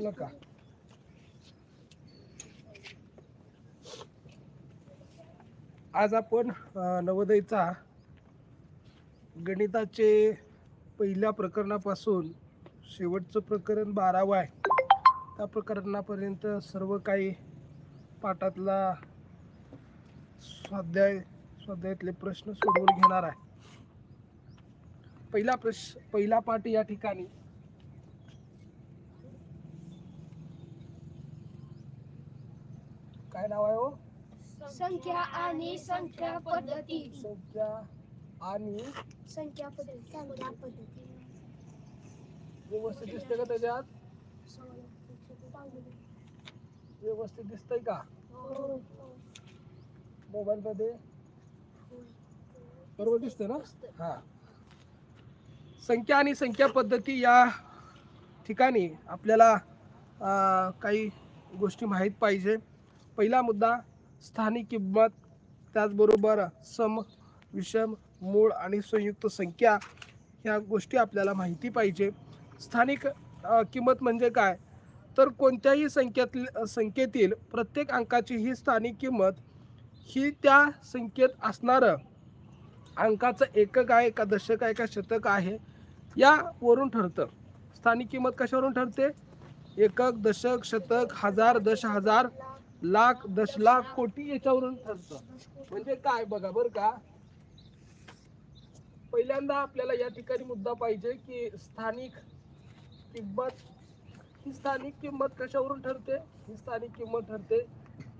बोल नका आज आपण नवोदयचा गणिताचे पहिल्या प्रकरणापासून शेवटचं प्रकरण बारावं आहे. त्या प्रकरणापर्यंत सर्व काही पाठातला स्वाध्याय स्वाध्यायातले प्रश्न सोडवून घेणार आहे. पहिला प्रश्न पहिला पाठ या ठिकाणी. नाव आहे हो संख्या आणि संख्या पद्धती. संख्या आणि संख्या पद्धती. संख्या पद्धती. व्यवस्थित दिसतंय का त्याच्यात? व्यवस्थित दिसतंय का? मोबाईल मध्ये? बरोबर दिसतंय ना? हा. संख्या आणि संख्या पद्धती या ठिकाणी आपल्याला काही गोष्टी माहीत पाहिजे. पहिला मुद्दा स्थानिक किंमत त्याचबरोबर सम विषम मूळ आणि संयुक्त संख्या ह्या गोष्टी आपल्याला माहिती पाहिजे. स्थानिक किंमत म्हणजे काय? तर कोणत्याही संख्येतील संख्येतील प्रत्येक अंकाची ही स्थानिक किंमत ही त्या संख्येत असणारं. अंकाचं एकक आहे का दशक आहे का शतक आहे यावरून ठरतं. स्थानिक किंमत कशावरून ठरते? एकक दशक शतक हजार दश हजार लाख दश लाख कोटी याच्यावरून ठरतं. म्हणजे काय बघा बरं का? पहिल्यांदा आपल्याला या ठिकाणी मुद्दा पाहिजे की स्थानिक किंमत ही स्थानिक किंमत कशावरून ठरते? ही स्थानिक किंमत ठरते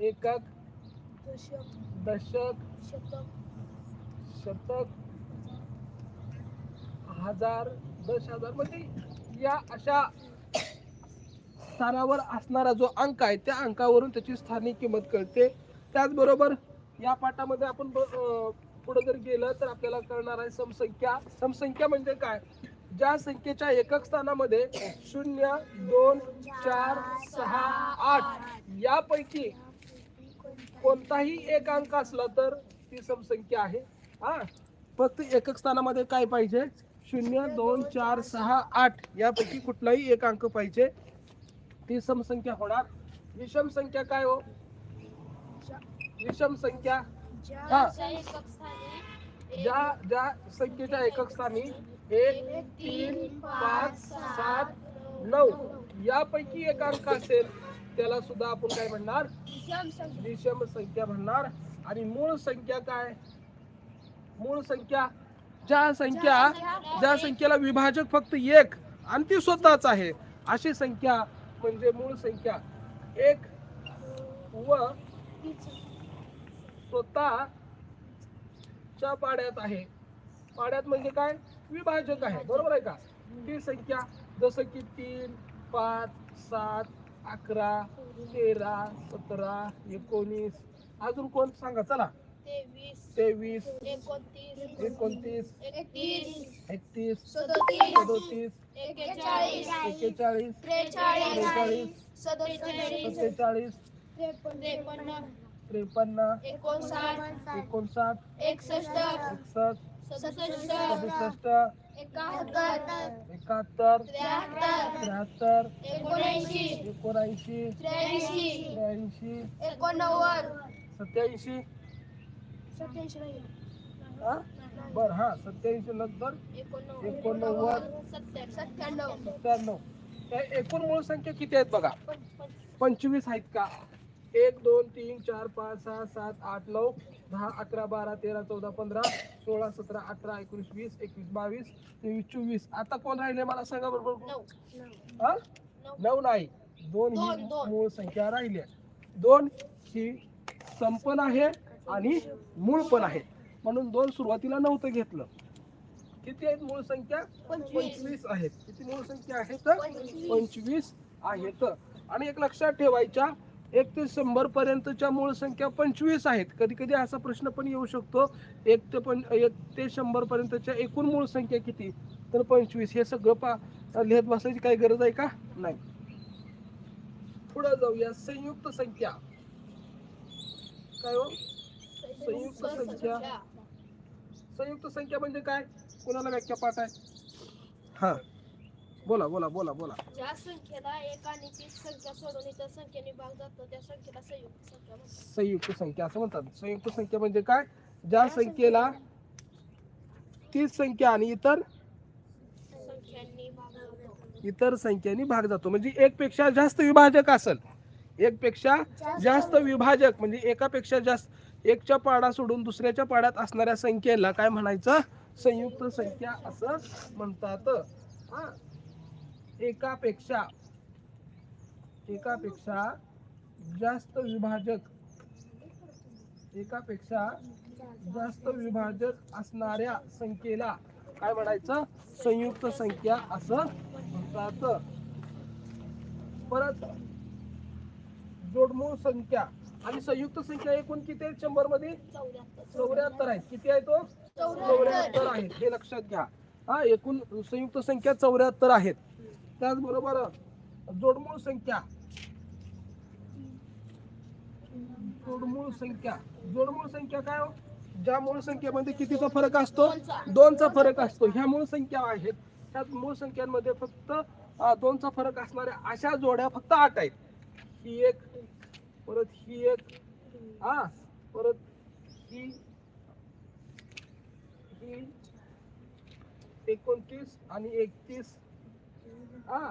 एकक दशक शतक हजार दश हजार. म्हणजे या अशा स्थानावर असणारा जो अंक आहे त्या अंकावरून त्याची स्थानिक किंमत कळते. त्याचबरोबर या पाठामध्ये आपण ब- पुढे जर गेलं तर आपल्याला कळणार आहे समसंख्या. समसंख्या म्हणजे काय? ज्या संख्येच्या एकक स्थानामध्ये शून्य दोन चार सहा आठ यापैकी कोणताही एक अंक असला तर ती समसंख्या आहे. हा? फक्त एकक स्थानामध्ये काय पाहिजे? शून्य दोन चार सहा आठ यापैकी कुठलाही एक अंक पाहिजे. ती समसंख्या होणार. विषम संख्या काय हो? विषम संख्या. हा. ज्या ज्या संख्येच्या एकक स्थानी एक तीन पाच सात नऊ. यापैकी एक अंक असेल त्याला सुद्धा आपण काय म्हणणार? विषम संख्या. विषम संख्या म्हणणार. आणि मूळ संख्या काय? मूळ संख्या. ज्या संख्या ज्या संख्येला विभाजक फक्त एक आणि ती स्वतःच आहे. अशी संख्या म्हणजे मूळ संख्या. एक व स्वतःच्या पाड्यात आहे. पाड्यात म्हणजे काय? विभाजक आहे. बरोबर आहे का? ती संख्या जसं की तीन पाच सात अकरा तेरा सतरा एकोणीस. अजून कोण? सांगा चला. तेवीस. तेवीस एकोणतीस एकोणतीस एकतीस एकतीस सदोतीस सदोतीस एक्केचाळीस एक्केचाळीस त्रेचाळीस सत्तेचाळीस त्रेपन्न त्रेपन्न एकोणसाठ एकोणसाठ एकसष्ट एकसष्ट सदुसष्ट सदुसष्ट एकाहत्तर एकाहत्तर त्र्याहत्तर त्र्याहत्तर एकोणऐंशी एकोणऐंशी त्र्याऐंशी त्र्याऐंशी एकोणनव्वद सत्याऐंशी बर हा सत्याऐंशी नंतर एकोणनव्वद. सत्त्याण्णव. एकूण मूळ संख्या किती आहेत बघा? पंचवीस. आहेत का? एक दोन तीन चार पाच सहा सात आठ नऊ दहा अकरा बारा तेरा चौदा पंधरा सोळा सतरा अठरा एकोणीस वीस एकवीस बावीस तेवीस चोवीस. आता कोण राहिले मला सांगा बरोबर नऊ. हा? नऊ. नाही. दोन ही. मूळ संख्या राहिल्या दोन ही संपन आहे. आणि मूळ पण आहे. म्हणून दोन सुरुवातीला नव्हतं घेतलं. किती आहेत मूळ संख्या? पंचवीस आहेत. किती मूळ संख्या आहेत? पंचवीस. पंचवीस आहेत. आणि एक लक्षात ठेवायच्या एक ते शंभर पर्यंतच्या मूळ संख्या पंचवीस आहेत. कधी कधी असा प्रश्न पण येऊ शकतो एक ते पण एक ते शंभर पर्यंतच्या एकूण मूळ संख्या किती? तर पंचवीस. हे सगळं पा लिहित बसायची काही गरज आहे का? नाही. पुढे जाऊया. संयुक्त संख्या. काय हो? संयुक्त संख्या. संयुक्त संख्या म्हणजे काय? कोणाला व्याख्या पाठ आहे? हा. बोला बोला बोला बोला. ज्या संख्येला एक आणि तीस संख्या सोडून इतर संख्येने भाग जातो त्या संख्येला संयुक्त संख्या म्हणतात. संयुक्त संख्या असं म्हणतात. संयुक्त संख्या म्हणजे काय? ज्या संख्येला तीस संख्या आणि इतर संख्यांनी भाग जातो इतर संख्येने भाग जातो. म्हणजे एक पेक्षा जास्त विभाजक असेल. एक पेक्षा जास्त विभाजक म्हणजे एकापेक्षा जास्त एकच्या पाडा सोडून दुसऱ्याच्या पाड्यात असणाऱ्या संख्येला काय म्हणायचं? संयुक्त संख्या असं म्हणतात. एकापेक्षा एकापेक्षा जास्त विभाजक एकापेक्षा जास्त विभाजक असणाऱ्या संख्येला काय म्हणायचं? संयुक्त संख्या असं म्हणतात. परत जोडमूळ संख्या आणि संयुक्त संख्या एकूण किती आहेत शंभरमध्ये चौऱ्याहत्तर आहे आहेत. किती आहे तो? चौऱ्याहत्तर आहेत. हे लक्षात घ्या. हा एकूण संयुक्त संख्या चौऱ्याहत्तर आहेत. त्याचबरोबर जोडमूळ संख्या. जोडमूळ संख्या. जोडमूळ संख्या काय हो? ज्या मूळ संख्येमध्ये कितीचा फरक असतो? दोनचा फरक असतो. ह्या मूळ संख्या आहेत. त्या मूळ संख्यांमध्ये फक्त दोनचा फरक असणाऱ्या अशा जोड्या फक्त आठ आहेत. ही एक परत ही एक हा परत ही ही एकोणतीस आणि एकतीस हा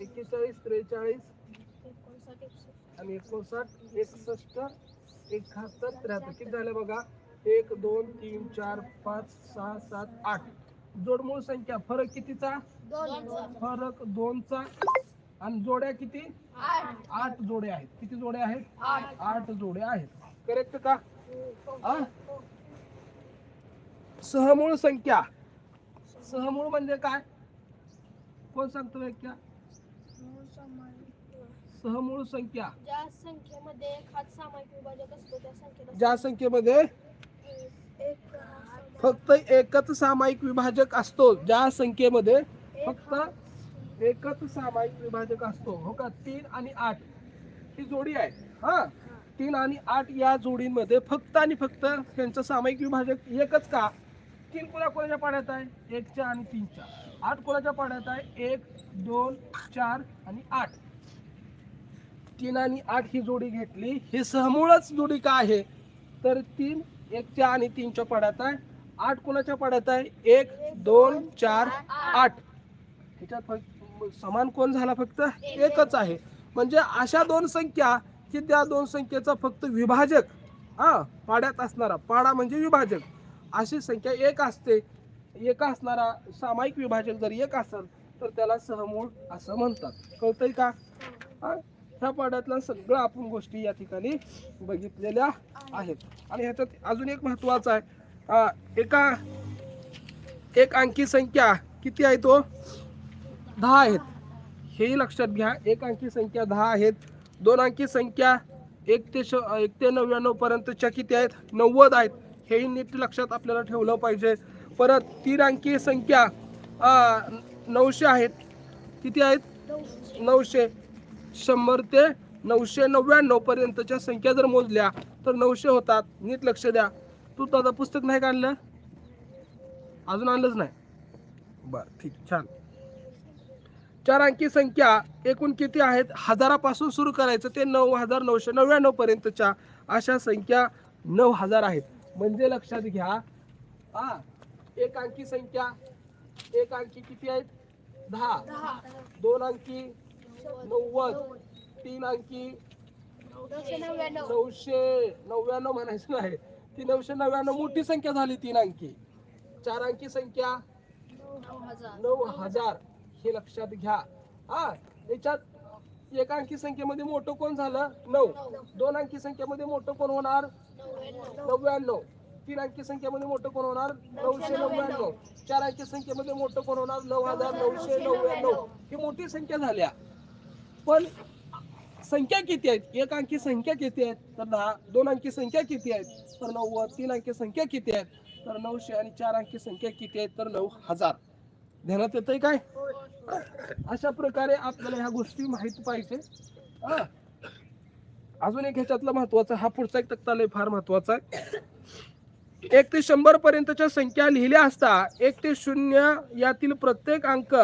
एक्केचाळीस त्रेचाळीस आणि एकोणसाठ एकसष्ट एकाहत्तर त्र्याहत्तर किती झालं बघा? एक दोन तीन चार पाच सहा सात आठ. जोडमूळ संख्या फरक कितीचा? फरक दोनचा. आणि जोड्या किती? आठ. आठ जोड्या आहेत. किती जोड्या आहेत? आठ. आठ जोड्या आहेत. करेक्ट का? हा. सहमूळ संख्या. सहमूळ म्हणजे काय? कोण सांगतो व्याख्या सहमूळ संख्या. ज्या संख्येमध्ये एक हात सामायिक विभाजक असतो त्या संख्येला ज्या संख्येमध्ये? फक्त एकच सामायिक विभाजक असतो. ज्या संख्येमध्ये? फक्त एकच सामायिक विभाजक असतो हो का? तीन आणि आठ. ही जोडी आहे. हा? तीन आणि आठ या जोडीमध्ये फक्त आणि फक्त त्यांचं सामायिक विभाजक एकच का? तीन कोणा कोणाच्या पाण्यात आहे? एकच्या आणि तीनच्या. आठ कोणाच्या पाण्यात आहे? एक दोन चार आणि आठ. तीन आणि आठ ही जोडी घेतली. ही सहमूळच जोडी का आहे? तर तीन एकच्या आणि तीनच्या पाण्यात आहे. आठ कोणाच्या पाण्यात आहे? एक दोन चार आठ. ह्याच्यात फक्त समान कोण झाला फक्त? एकच आहे. म्हणजे अशा दोन संख्या की त्या दोन संख्येचा फक्त विभाजक हा पाड्यात असणारा पाडा म्हणजे विभाजक अशी संख्या एक असते. एक असणारा सामायिक विभाजक जर एक असेल तर त्याला सहमूळ असं म्हणतात. कळतंय का? हा? ह्या पाड्यातल्या सगळं आपण गोष्टी या ठिकाणी बघितलेल्या आहेत. आणि ह्याच्यात अजून एक महत्वाचं आहे. एका एक अंकी संख्या किती आहे तो? दहा आहेत. हेही लक्षात घ्या. एक अंकी संख्या दहा आहेत. दोन अंकी संख्या एक ते श एक ते नव्याण्णव पर्यंतच्या किती आहेत. नव्वद आहेत. हेही नीट लक्षात आपल्याला ठेवलं पाहिजे. परत तीन अंकी संख्या नऊशे आहेत. किती आहेत? नऊशे. शंभर ते नऊशे नव्याण्णव पर्यंतच्या संख्या जर मोजल्या तर नऊशे होतात. नीट लक्ष द्या. तू दादा पुस्तक नाही काढलं अजून आणलंच नाही. बरं ठीक छान. चार अंकी संख्या एकूण किती आहेत? हजारापासून सुरू करायचं ते नऊ हजार नऊशे नव्याण्णव पर्यंतच्या अशा संख्या नऊ हजार आहेत. म्हणजे लक्षात घ्या हा एक अंकी संख्या एक अंकी किती आहेत? दहा. दहा दोन अंकी नव्वद. तीन अंकी नऊशे नव्याण्णव नऊशे नव्याण्णव म्हणायचं नाही. ती नऊशे नव्याण्णव मोठी संख्या झाली तीन अंकी. चार अंकी संख्या नऊ हजार नऊ हजार. हे लक्षात घ्या. हा याच्यात एक अंकी संख्येमध्ये मोठं कोण झालं? नऊ. दोन अंकी संख्येमध्ये मोठं कोण होणार? नव्याण्णव. तीन अंकी संख्येमध्ये मोठं कोण होणार? नऊशे नव्याण्णव. चार अंकी संख्येमध्ये मोठं कोण होणार? नऊ हजार नऊशे नव्याण्णव. ही मोठी संख्या झाल्या. पण संख्या किती आहेत? एक अंकी संख्या किती आहेत? तर दहा. दोन अंकी संख्या किती आहेत? तर नव्वद. तीन अंकी संख्या किती आहेत? तर नऊशे आणि चार अंकी संख्या किती आहेत? तर नऊ हजार. ध्यानात येतंय काय? अशा प्रकारे आपल्याला ह्या गोष्टी माहीत पाहिजे. अजून एक ह्याच्यातला महत्त्वाचा हा पुढचा एक तक्ता लय फार महत्त्वाचा आहे. एक ते शंभर पर्यंतच्या संख्या लिहिल्या असता एक ते शून्य यातील प्रत्येक अंक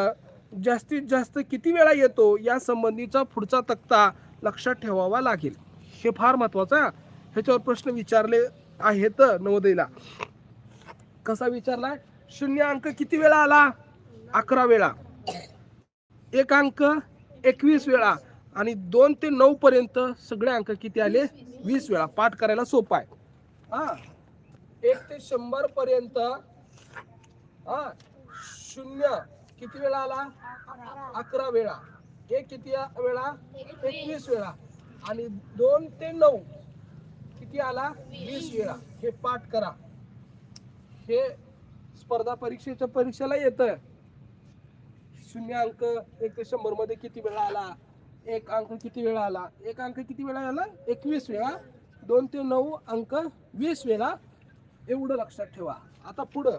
जास्तीत जास्त किती वेळा येतो या संबंधीचा पुढचा तक्ता लक्षात ठेवावा लागेल. हे फार महत्वाचं ह्याच्यावर प्रश्न विचारले आहेत नवोदयला. कसा विचारलाय? शून्य अंक किती वेळा आला? अकरा वेळा. एक अंक एकवीस वेळा आणि दोन ते नऊ पर्यंत सगळे अंक किती आले? वीस वेळा. पाठ करायला सोपा आहे. हा. एक ते शंभर पर्यंत हा शून्य. किती वेळा आला? अकरा वेळा. एक किती वेळा? एकवीस वेळा. आणि दोन ते नऊ किती आला? वीस वेळा. हे पाठ करा. हे स्पर्धा परीक्षेच्या परीक्षेला येतं शून्य अंक एक ते शंभरमध्ये किती वेळा आला? एक अंक किती वेळा आला? एक अंक किती वेळा आला? एकवीस वेळा. दोन ते नऊ अंक वीस वेळा. एवढं लक्षात ठेवा. आता पुढं.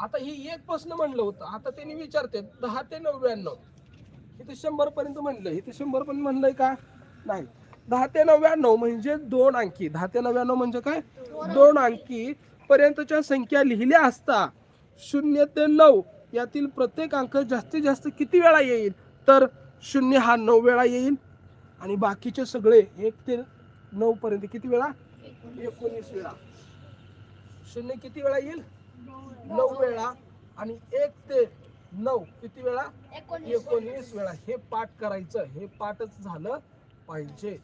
आता हे एक प्रश्न म्हणलं होतं. आता त्यांनी विचारते दहा ते नव्याण्णव. इथे शंभर पर्यंत म्हणलं. इथे शंभर पर्यंत म्हणलंय का? नाही. दहा ते नव्याण्णव म्हणजे दोन अंकी. दहा ते नव्याण्णव म्हणजे काय? दोन अंकी पर्यंतच्या संख्या लिहिल्या असता. शून्य ते नऊ. यातील प्रत्येक अंक जास्तीत जास्त किती वेळा येईल? तर शून्य हा नऊ वेळा येईल. आणि बाकीचे सगळे एक ते नऊ पर्यंत किती वेळा? एकोणीस वेळा. शून्य किती वेळा येईल? नऊ वेळा. आणि एक ते नऊ किती वेळा? एकोणीस. वेळा. हे पाठ करायचं. हे पाठच झालं पाहिजे.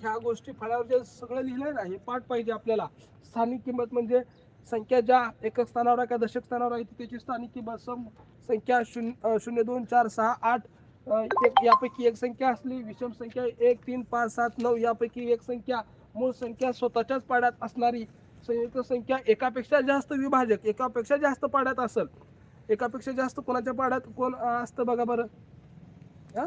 ह्या गोष्टी फळ्यावर जे सगळं लिहिलंय ना हे पाठ पाहिजे आपल्याला. स्थानिक किंमत म्हणजे संख्या ज्या एकक स्थानावर आहे का दशक स्थानावर आहे त्याची स्थानिक बसम संख्या शून्य शून्य दोन चार सहा आठ एक यापैकी एक संख्या असली विषम संख्या एक तीन पाच सात नऊ यापैकी एक संख्या मूळ संख्या स्वतःच्याच पाड्यात असणारी संयुक्त संख्या एकापेक्षा जास्त विभाजक एकापेक्षा जास्त पाड्यात असेल एकापेक्षा जास्त कोणाच्या पाड्यात? कोण असतं बघा बरं. हा?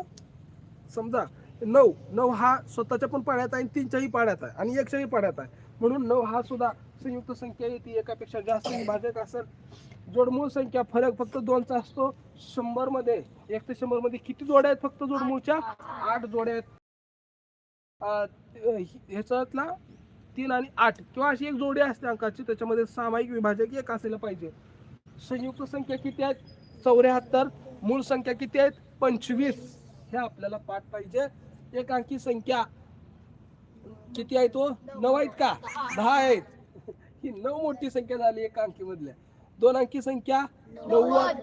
समजा नऊ नऊ हा स्वतःच्या पण पाड्यात आहे आणि तीनच्याही पाड्यात आहे आणि एकच्याही पाड्यात आहे. म्हणून नऊ हा सुद्धा संयुक्त संख्या येते एकापेक्षा जास्त विभाजक असेल. जोडमूळ संख्या फरक फक्त दोनचा असतो. शंभरमध्ये एक ते शंभरमध्ये किती जोड्या आहेत? फक्त जोडमूळच्या आठ जोड्या आहेत. ह्याच्यातला तीन आणि आठ किंवा अशी एक जोडी असते अंकाची त्याच्यामध्ये सामायिक विभाजक एक असायला पाहिजे. संयुक्त संख्या किती आहेत? चौऱ्याहत्तर. मूळ संख्या किती आहेत? पंचवीस. हे आपल्याला पाठ पाहिजे. एक अंकी संख्या किती आहे तो हो? नऊ आहेत का? दहा आहेत. ही नऊ मोठी संख्या झाली एक अंकी मधल्या दोन अंकी संख्या नव्वद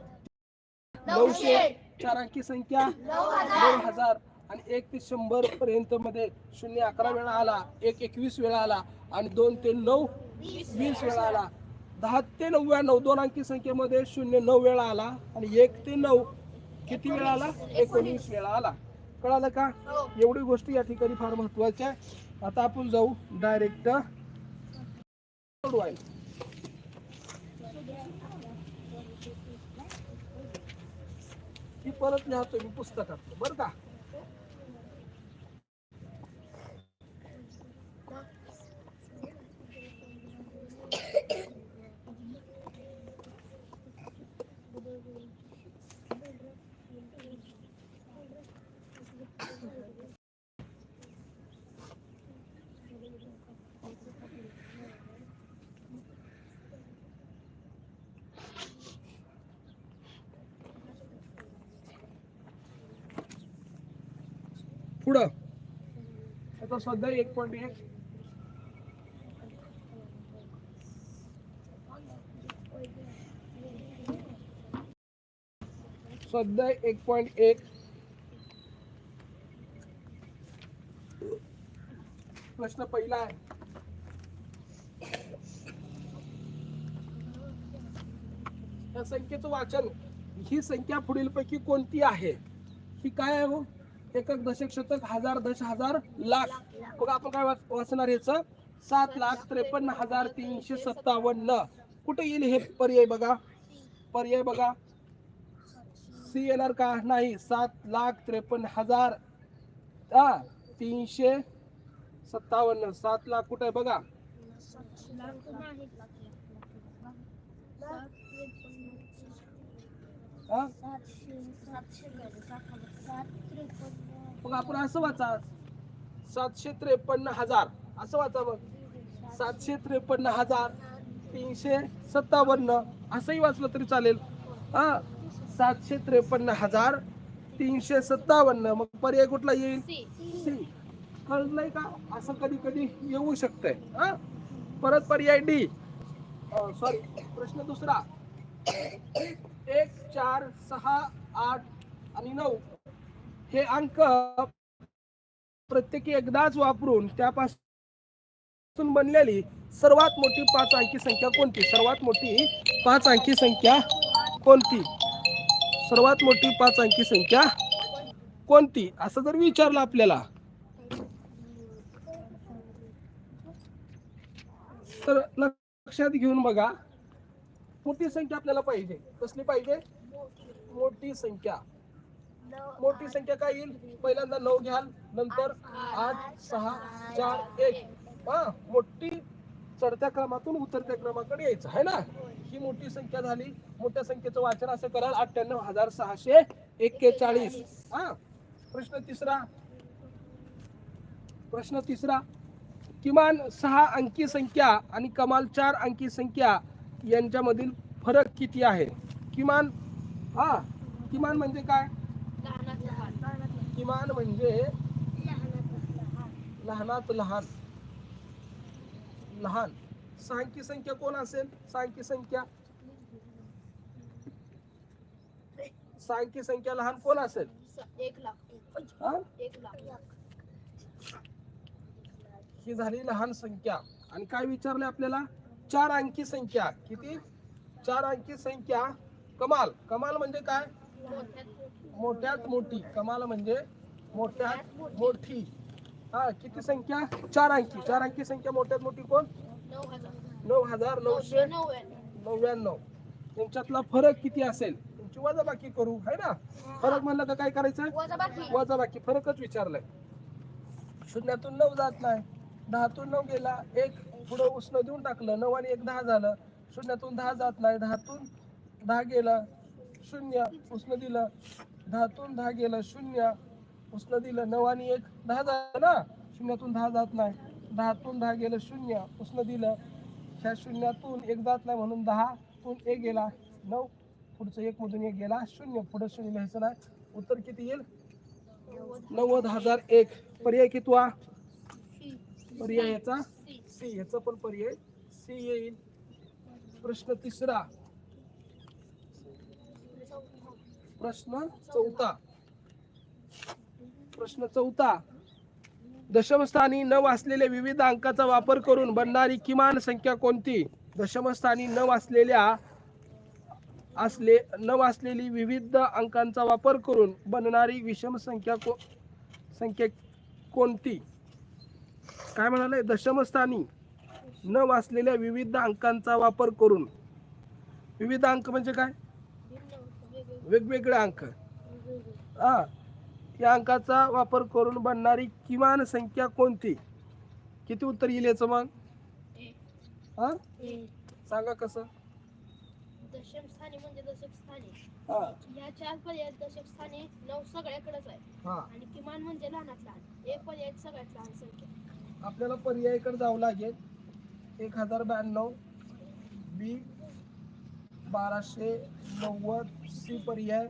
नऊशे चार अंकी संख्या दोन हजार आणि एक ते शंभर पर्यंत मध्ये शून्य अकरा वेळा आला एक एकवीस वेळा आला आणि दोन ते नऊ वीस वेळा आला. दहा ते नव्याण्णव दोन अंकी संख्येमध्ये शून्य नऊ वेळा आला आणि एक ते नऊ किती वेळा आला? एकोणीस वेळा आला. कळालं का? एवढी गोष्टी या ठिकाणी फार महत्त्वाच्या आहे. आता आपण जाऊ डायरेक्ट सोडवायला. परत लिहतो मी पुस्तकात बरं का? पुढं. आता सध्या एक पॉईंट एक. सध्या एक पॉईंट एक. प्रश्न पहिला आहे. या संख्येचं वाचन ही संख्या पुढील पैकी कोणती आहे? ही काय आहे हो? एकक दशक शतक हजार दश हजार लाख. बघा आपण काय वाचणार याच? सात लाख त्रेपन्न हजार तीनशे सत्तावन्न. कुठे येईल हे पर्याय बघा? पर्याय बघा. सी येणार का? नाही सात लाख त्रेपन्न हजार हा तीनशे सत्तावन्न. सात लाख कुठे आहे बघा? हा मग आपण असं वाचा. सातशे त्रेपन्न हजार. असं वाचा मग. सातशे त्रेपन्न हजार तीनशे सत्तावन्न. असंही वाचलं तरी चालेल. हा. सातशे त्रेपन्न हजार तीनशे सत्तावन्न. मग पर्याय कुठला येईल? सी. सी. कळलंय का? असं कधी कधी येऊ शकतंय. हा. परत पर्याय डी. सॉरी प्रश्न दुसरा. एक चार सहा आठ आणि नऊ. हे अंक प्रत्येकी एकदाच वापरून त्यापासून बनलेली सर्वात मोठी पाच अंकी संख्या कोणती? सर्वात मोठी पाच अंकी संख्या कोणती? सर्वात मोठी पाच अंकी संख्या कोणती? असं जर विचारलं आपल्याला तर लक्षात घेऊन बघा. मोठी संख्या आपल्याला पाहिजे. कसली पाहिजे? मोठी संख्या. मोठी संख्या काय येईल? पहिल्यांदा नऊ घ्याल नंतर आठ सहा चार एक. हा मोठी चढत्या क्रमातून उतरत्या क्रमाकडे यायचं आहे ना? ही मोठी संख्या झाली. मोठ्या संख्येचं वाचन असं कराल अठ्ठ्याण्णव हजार सहाशे एक्केचाळीस. हा प्रश्न तिसरा. प्रश्न तिसरा. किमान सहा अंकी संख्या आणि कमाल चार अंकी संख्या यांच्यामधील फरक किती आहे? किमान हा किमान म्हणजे काय? किमान म्हणजे लहानात लहान. लहान. अंकी संख्या कोण असेल? संख्या सहा अंकी संख्या लहान कोण असेल? एक लाख. हा? एक लाख. ही झाली लहान संख्या. आणि काय विचारले आपल्याला? चार अंकी संख्या. किती? चार अंकी संख्या. कमाल. कमाल म्हणजे काय? मोठ्यात मोठी कमाल म्हणजे मोठ्यात मोठी. हा किती संख्या? चार अंकी. चार अंकी संख्या मोठ्यात मोठी कोण? नऊ हजार नऊ हजार नऊशे नव्याण्णव. त्यांच्यातला फरक किती असेल? तुमची वजाबाकी करू है ना? फरक म्हणलं का काय करायचं? वजाबाकी. फरकच विचारलाय. शून्यातून नऊ जात नाही. दहातून नऊ गेला. एक पुढं उसनं देऊन टाकलं. नऊ आणि एक दहा झालं. शून्यातून दहा जात नाही. दहातून दहा गेलं. शून्य उसनं दिलं दहातून दहा गेलं शून्य उसनं दिलं नऊ आणि एक. दहा जात ना? शून्यातून दहा जात नाही. दहातून दहा गेलं शून्य उसनं दिलं ह्या शून्यातून एक जात नाही म्हणून दहातून एक गेला. नऊ पुढचं एक मधून एक गेला. शून्य पुढं शून्य लिहायचं नाही. उत्तर किती येईल? नव्वद हजार एक. पर्याय कितवा पर्याय याचा? C C. याचा पण पर्याय सी येईल. प्रश्न तिसरा. प्रश्न चौथा. प्रश्न चौथा. दशमस्थानी न वाचलेल्या विविध अंकाचा वापर करून बनणारी किमान संख्या कोणती? दशमस्थानी न वाचलेल्या असले न असलेली विविध अंकांचा वापर करून बनणारी विषम संख्या को संख्या कोणती? काय म्हणाले? दशमस्थानी न वाचलेल्या विविध अंकांचा वापर करून. विविध अंक म्हणजे काय? वेगवेगळे अंक. हा. या अंकाचा वापर करून बनणारी किमान संख्या कोणती? किती उत्तर येईल याचं मग? हा? सांगा कसं? दशम स्थानी म्हणजे दशक स्थानी. हा. ह्या चार पर्याय दशक स्थानी नऊ सगळ्याकडेच आहे. हा. आणि किमान म्हणजे लहानात लहान. एक पर्याय सगळ्यात लहान संख्या. आपल्याला पर्यायकडे जावं लागेल. एक हजार ब्याण्णव बी बाराशे नव्वद सी पर्याय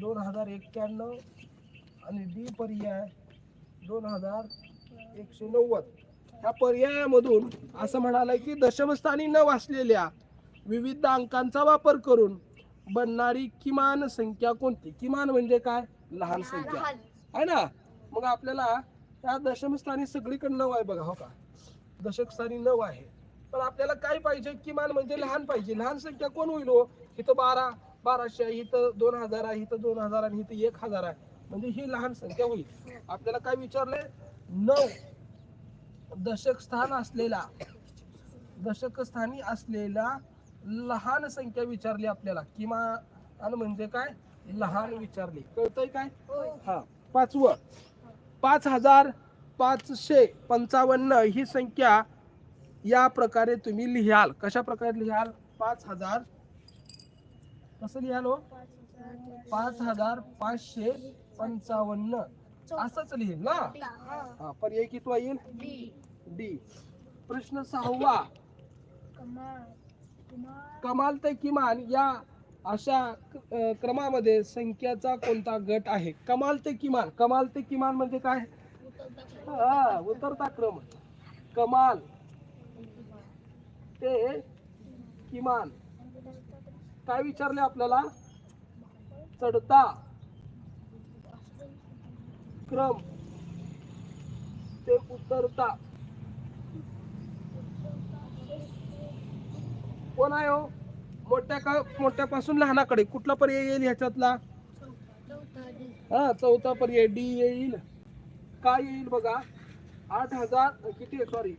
दोन हजार एक्क्याण्णव आणि डी पर्याय दोन हजार एकशे नव्वद. ह्या पर्यायामधून असं म्हणालंय की दशमस्थानी न असलेल्या विविध अंकांचा वापर करून बनणारी किमान संख्या कोणती? किमान म्हणजे काय? लहान संख्या. आहे ना? मग आपल्याला त्या दशमस्थानी सगळीकडे नऊ आहे बघा हो का? दशक स्थानी नऊ आहे पण आपल्याला काय पाहिजे? किमान म्हणजे लहान पाहिजे. लहान संख्या कोण होईल हो? इथं बारा बाराशे आहे इथं दोन हजार आहे इथं दोन हजार आणि इथं एक हजार आहे. म्हणजे ही लहान संख्या होईल. आपल्याला काय विचारलंय? नऊ दशक स्थान असलेला दशक स्थानी असलेला लहान संख्या विचारली आपल्याला. किमान म्हणजे काय? लहान विचारली. कळतंय काय? हा. पाचवं. पाच हजार पाचशे पंचावन्न ही संख्या या प्रकारे तुम्ही लिहाल. कशा प्रकारे लिहाल? पाच हजार. कसं लिहाल हो? पाच हजार पाचशे पंचावन्न. असंच लिहिल ना? हा पर्याय कितवा येईल? डी. प्रश्न सहावा. कमाल. ते किमान या अशा क्रमामध्ये संख्याचा कोणता गट आहे? कमाल ते किमान. कमाल ते किमान म्हणजे काय? हा उतरता क्रम. कमाल. ते किमान काय विचारले आपल्याला? चढता क्रम ते उतरता. कोण आहे हो? मोठ्या का मोठ्यापासून लहानाकडे. कुठला पर्याय येईल ह्याच्यातला? हा चौथा पर्याय डी येईल. काय येईल बघा? आठ हजार किती सॉरी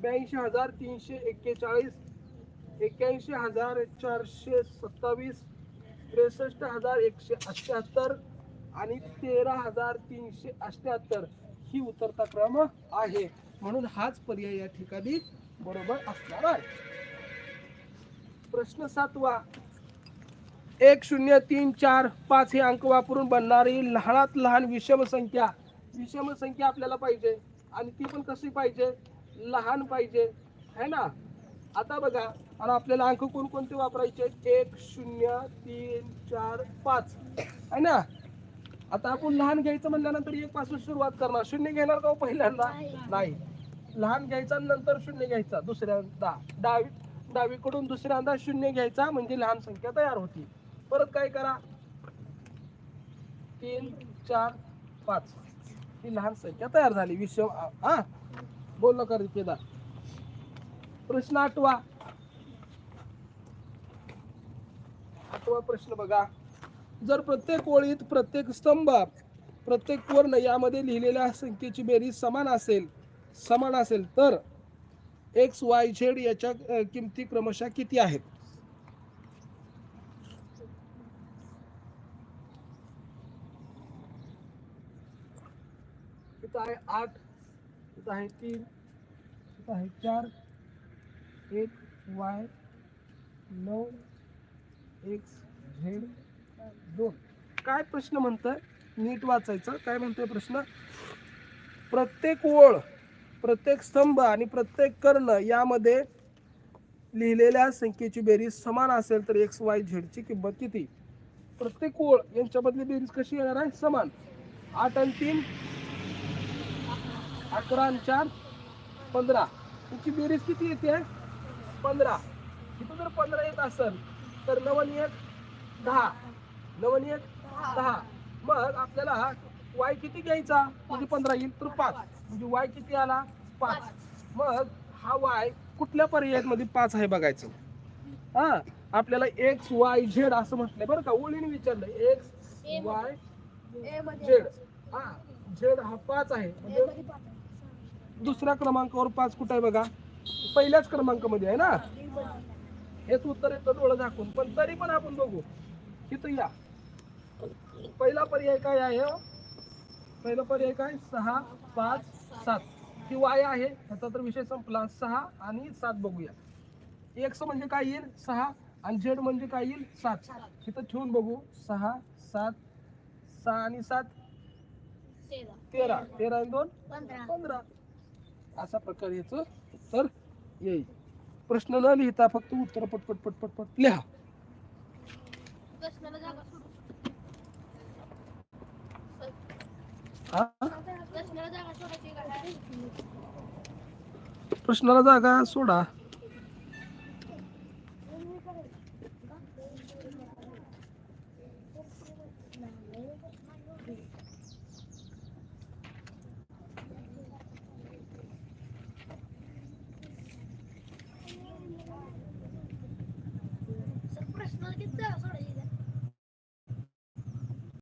ब्याऐंशी हजार तीनशे एक्केचाळीस एक्क्याऐंशी हजार चारशे सत्तावीस त्रेसष्ट हजार एकशे अठ्याहत्तर आणि तेरा हजार तीनशे अठ्याहत्तर ही उतरता क्रम आहे. म्हणून हाच पर्याय या ठिकाणी बरोबर असणार आहे. प्रश्न सातवा एक शून्य तीन चार पाच हे अंक वापरून बनणारी लहानात लहान विषम संख्या विषम संख्या आपल्याला पाहिजे आणि ती पण कशी पाहिजे? लहान पाहिजे. है ना? आता बघा आणि आपल्याला अंक कोणकोणते वापरायचे एक शून्य तीन चार पाच. है ना? आता आपण लहान घ्यायचं म्हणल्यानंतर एक पासून सुरुवात करणार. शून्य घेणार का हो पहिल्यांदा? नाही. लहान घ्यायचा नंतर शून्य घ्यायचा दुसऱ्यांदा. डावी डावीकडून दुसऱ्यांदा शून्य घ्यायचा म्हणजे लहान संख्या तयार होती. परत काय करा? तीन चार पाच. ही लहान संख्या तयार झाली. विषम हा. बोललो का रिपेदा प्रश्न आठवा. आठवा प्रश्न बघा. जर प्रत्येक ओळीत प्रत्येक स्तंभ प्रत्येक वर्ण यामध्ये लिहिलेल्या संख्येची बेरीज समान असेल समान असेल तर एक्स वाय झेड याच्या किमती क्रमशः किती आहेत? आहे आठ. इथं आहे तीन. इथं आहे चार. एक वाय नऊ एक्स झेड दोन. काय प्रश्न म्हणतोय? नीट वाचायचं. काय म्हणतोय प्रश्न? प्रत्येक ओळ प्रत्येक स्तंभ आणि प्रत्येक कर्ण यामध्ये लिहिलेल्या संख्येची बेरीज समान असेल तर एक्स वाय झेडची किंमत किती? प्रत्येक ओळ यांच्यामधली बेरीज कशी येणार आहे? समान. आठ आणि तीन अकरा आणि चार पंधरा. याची बेरीज किती येते? पंधरा. इथं जर पंधरा येत असेल तर नवन एक दहा. नवन एक दहा. मग आपल्याला वाय किती घ्यायचा? म्हणजे पंधरा येईल तर पाच. म्हणजे वाय किती आला? पाच. मग हा वाय कुठल्या पर्यायामध्ये पाच आहे बघायचं? हा? आपल्याला एक्स वाय झेड असं म्हटलंय बरं का. ओळीने विचारलं. एक्स वाय झेड हा. झेड हा पाच आहे. म्हणजे दुसऱ्या क्रमांकावर पाच कुठं आहे बघा? पहिल्याच क्रमांकामध्ये आहे ना? हेच उत्तर येतं डोळं झाकून. पण तरी पण आपण बघू. इथं या. पहिला पर्याय काय आहे हो? पहिला पर्याय काय? सहा पाच सात. ही वाय आहे. ह्याचा तर विषय संपला. सहा आणि सात बघूया. एक्स म्हणजे काय येईल? सहा. आणि झेड म्हणजे काय येईल? सात. इथं ठेवून बघू. सहा सात सहा आणि सात. तेरा. तेरा आणि दोन? पंधरा. असा प्रकार याचं तर येईल. प्रश्न न लिहिता फक्त उत्तर पटपट पटपट पट लिहा. प्रश्नाला जागा सोडू.